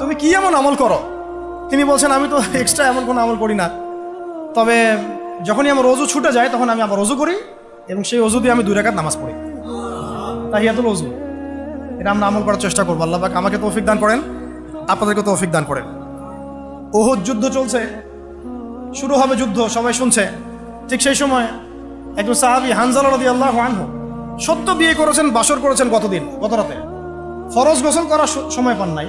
তুমি কি এমন আমল করো? তিনি বলছেন, আমি তো এক্সট্রা এমন কোনো আমল করি না। তবে যখনই আমার অজু ছুটে যায়, তখন আমি আবার অজু করি এবং সেই অজু দিয়ে আমি দুই রেখাত নামাজ পড়ি। তাই তাহিয়াতুল অজু। এটা আমরা আমল করার চেষ্টা করব। আল্লাহ আমাকে তৌফিক দান করেন, আপনাদেরকে তৌফিক দান করেন। ওহদ যুদ্ধ চলছে। শুরু হবে যুদ্ধ, সবাই শুনছে। ঠিক সেই সময় একজন সাহাবি হানজালা রদি আল্লাহ আনহু সত্য বিয়ে করেছেন, বাসর করেছেন গতদিন, গত রাতে। ফরজ গোসল করার সময় পান নাই।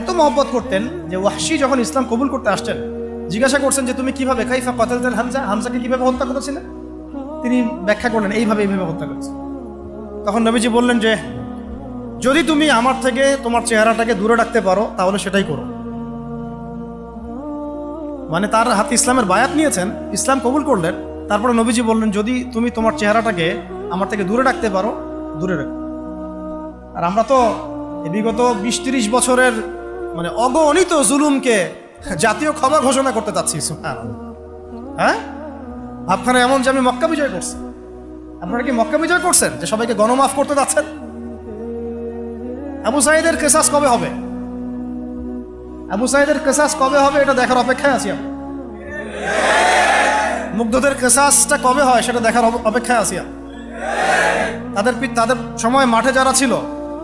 এত মহব্বত করতেন যে ওয়াহশি যখন ইসলাম কবুল করতে আসছেন, জিজ্ঞাসা করছেন যে তুমি কীভাবে কাইফা কতালতেন হামজা, হামজাকে কীভাবে হত্যা করেছিলেন তিনি ব্যাখ্যা করলেন, এইভাবে এইভাবে হত্যা করেছে। তখন নবীজি বললেন যে, যদি তুমি আমার থেকে তোমার চেহারাটাকে দূরে রাখতে পারো, তাহলে সেটাই করো। মানে তার হাতে ইসলামের বায়াত নিয়েছেন, ইসলাম কবুল করলেন, তারপরে নবীজি বললেন, যদি তুমি তোমার চেহারাটাকে আমার থেকে দূরে রাখতে পারো, দূরে রাখো। আর আমরা তো বিগত বিশ তিরিশ বছরের মানে অগণিত জুলুমকে জাতীয় ক্ষমা ঘোষণা করতে চাচ্ছি। হ্যাঁ? ভাবখানা এমন যে আমি মক্কা বিজয় করছি। আপনারা কি মক্কা বিজয় করছেন? যে সবাইকে গণমাফ করতে যাচ্ছেন? আবু সাইদের কেসাস কবে হবে? আবু সাইদের কেসাস কবে হবে এটা দেখার অপেক্ষায় আছি আমরা মুগ্ধদের কেসাসটা কবে হয় সেটা দেখার অপেক্ষায় আছি। তাদের তাদের সময় মাঠে যারা ছিল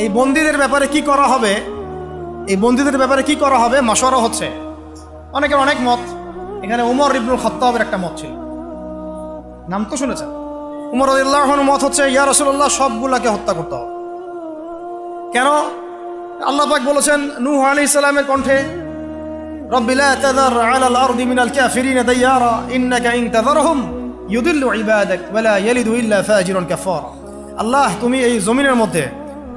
এই বন্দীদের ব্যাপারে কি করা হবে? এই বন্দীদের ব্যাপারে কি করা হবে? মাসরা হচ্ছে। অনেকের অনেক মত। এখানে উমর ইবনুল খত্তাবের একটা মত ছিল। নাম তো শুনেছেন? উমর আল্লাহন মত হচ্ছে, ইয়া রসুল্লাহ সবগুলাকে হত্যা করতে হবে। কেন? আল্লাহাক বলেছেন নু আলি ইসলামের কণ্ঠে মিনাল ইন আল্লাহ, তুমি এই জমিনের মধ্যে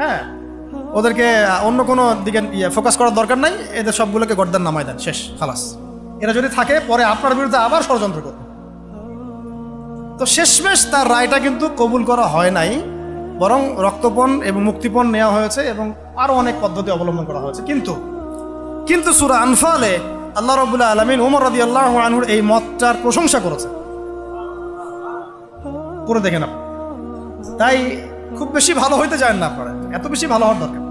হ্যাঁ? ওদেরকে অন্য কোনো দিকে ইয়ে ফোকাস করার দরকার নাই। এদের সবগুলোকে গর্দান নামায় দেন, শেষ, খালাস। এরা যদি থাকে, পরে আপনার বিরুদ্ধে আবার ষড়যন্ত্র করবে। তো শেষমেশ তার রায়টা কিন্তু কবুল করা হয় নাই, বরং রক্তপণ এবং মুক্তিপণ নেওয়া হয়েছে এবং আরও অনেক পদ্ধতি অবলম্বন করা হয়েছে। কিন্তু কিন্তু সুরা আনফালে আল্লাহ রবুল্লাহ আলমিন উমর রদি আল্লাহ আনহুর এই মতটার প্রশংসা করেছে করে দেখেন তাই খুব বেশি ভালো হইতে চান না আপনারা এত বেশি ভালো হওয়ার দরকার।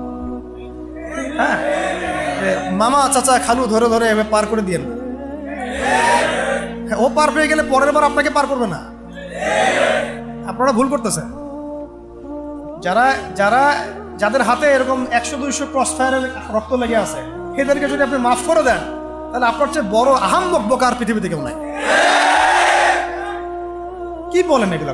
হ্যাঁ? মামা চাচা খালু ধরে ধরে এভাবে পার করে দিয়েন না। হ্যাঁ, ও পার পেয়ে গেলে পরের বার আপনাকে পার করবে না। আপনারা ভুল করতেছেন। যারা যারা যাদের হাতে এরকম একশো দুইশো ক্রস ফায়ারের রক্ত লেগে আছে এদেরকে যদি আপনি মাফ করে দেন তাহলে আপনার চেয়ে বড় আহাম বকবক আর পৃথিবীতে কেউ নাই। কি বলেন এগুলো?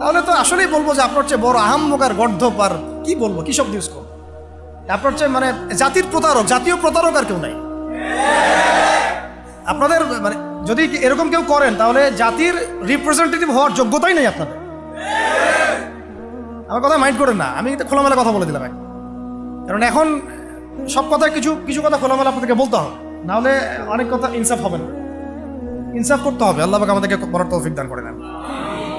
তাহলে তো আসলেই বলব যে আপনার চেয়ে বড় আহাম্মকার গর্ধপ আর কি বলব? কি শব্দ ইউজ আপনার চেয়ে মানে জাতির প্রতারক, জাতীয় প্রতারক আর কেউ নাই। আপনাদের মানে যদি এরকম কেউ করেন, তাহলে জাতির রিপ্রেজেন্টেটিভ হওয়ার যোগ্যতাই নেই আপনাদের। আমার কথা মাইন্ড করেন না। আমি খোলামেলা কথা বলে দিলাম। কারণ এখন সব কথা কিছু কিছু কথা খোলামেলা আপনাদেরকে বলতে হবে। নাহলে অনেক কথা ইনসাফ হবে না। ইনসাফ করতে হবে। আল্লাহ আমাদেরকে বড় তৌফিক দান করে নেন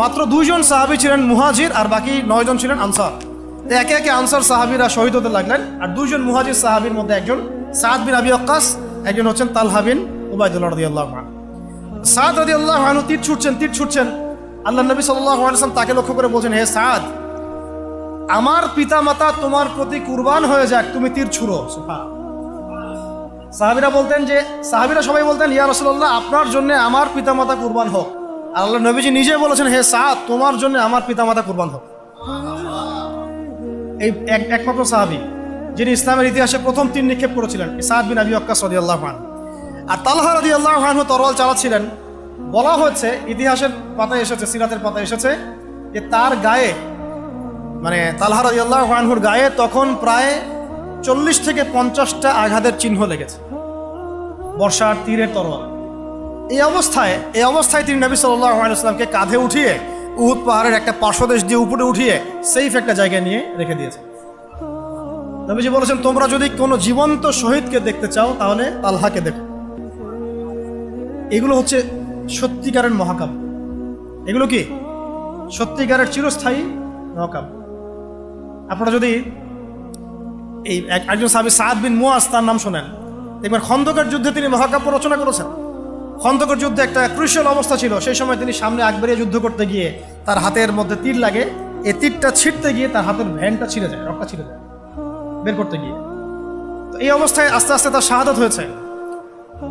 মাত্র দুইজন সাহাবি ছিলেন মুহাজির আর বাকি নয়জন ছিলেন আনসার। তো একে একে আনসার সাহাবিরা শহীদ হতে লাগলেন আর দুইজন মুহাজির সাহাবির মধ্যে একজন সাদ বিন আবি অক্কাস একজন হচ্ছেন তালহা বিন উবায়দুল্লাহ রদি আল্লাহ সাদ রদি আল্লাহ তীর ছুটছেন তীর ছুটছেন। আল্লাহ নবী সাল্লাম তাকে লক্ষ্য করে বলছেন, হে সাদ, আমার পিতামাতা তোমার প্রতি কুরবান হয়ে যাক, তুমি তীর ছুড়ো। সাহাবিরা বলতেন যে, সাহাবিরা সবাই বলতেন, ইয়া রসুল্লাহ আপনার জন্য আমার পিতামাতা কুরবান হোক। আল্লাহ নবীজি নিজে বলেছেন, হে সাদ, তোমার জন্য আমার পিতামাতা কুরবান হোক। এই এক একমাত্র সাহাবি, যিনি ইসলামের ইতিহাসে প্রথম তিন নিক্ষেপ করেছিলেন, সাদ বিন আবি অক্কাস রদি আল্লাহ খান আর তালহা রদি আল্লাহ তরোয়াল চালাচ্ছিলেন। বলা হচ্ছে ইতিহাসের পাতায় এসেছে, সিরাতের পাতায় এসেছে, যে তার গায়ে মানে তালহা রদি আল্লাহ আনহুর গায়ে তখন প্রায় চল্লিশ থেকে পঞ্চাশটা আঘাতের চিহ্ন লেগেছে। বর্ষার তীরের তরোয়াল। এই অবস্থায় এই অবস্থায় তিনি নবী সাল্লাহ আলাইসলামকে কাঁধে উঠিয়ে উহুদ পাহাড়ের একটা পার্শ্বদেশ দিয়ে উপরে উঠিয়ে সেফ একটা জায়গায় নিয়ে রেখে দিয়েছে নবীজি বলেছেন, তোমরা যদি কোনো জীবন্ত শহীদকে দেখতে চাও, তাহলে আল্লাহকে দেখো। এগুলো হচ্ছে সত্যিকারের মহাকাব্য। এগুলো কি? সত্যিকারের চিরস্থায়ী মহাকাব্য। আপনারা যদি এই এক- একজন সাহাবি সাদ বিন মুয়াজ তার নাম শোনেন, দেখবেন খন্দকের যুদ্ধে তিনি মহাকাব্য রচনা করেছেন। খন্দকের যুদ্ধে একটা ক্রুশিয়াল অবস্থা ছিল। সেই সময় তিনি সামনে আগ বেরিয়ে যুদ্ধ করতে গিয়ে তার হাতের মধ্যে তীর লাগে। এই তীরটা ছিটতে গিয়ে তার হাতের ভ্যানটা ছিঁড়ে যায় রক্তটা ছিঁড়ে যায়, বের করতে গিয়ে। তো এই অবস্থায় আস্তে আস্তে তার শাহাদাত হয়েছে।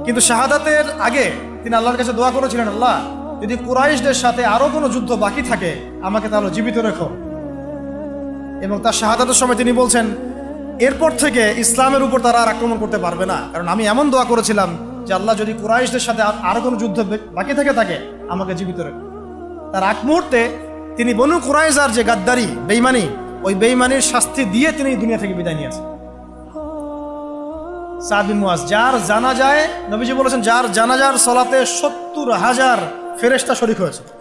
কিন্তু শাহাদাতের আগে তিনি আল্লাহর কাছে দোয়া করেছিলেন, আল্লাহ, যদি কুরাইশদের সাথে আরও কোনো যুদ্ধ বাকি থাকে, আমাকে তাহলে জীবিত রেখো। এবং তার শাহাদাতের সময় তিনি বলছেন, এরপর থেকে ইসলামের উপর তারা আর আক্রমণ করতে পারবে না। কারণ আমি এমন দোয়া করেছিলাম যে আল্লাহ যদি কুরাইশদের সাথে আর- কোনো যুদ্ধ বাকি থেকে থাকে, আমাকে জীবিত রাখবে তার আগ মুহূর্তে তিনি বনু কুরাইজার যে গাদ্দারি বেইমানি ওই বেইমানির শাস্তি দিয়ে তিনি দুনিয়া থেকে বিদায় নিয়েছেন। সাবি মুয়াজ যার জানা যায় নবীজি বলেছেন, যার জানাজার সলাতে সত্তর হাজার ফেরেস্তা শরিক হয়েছে।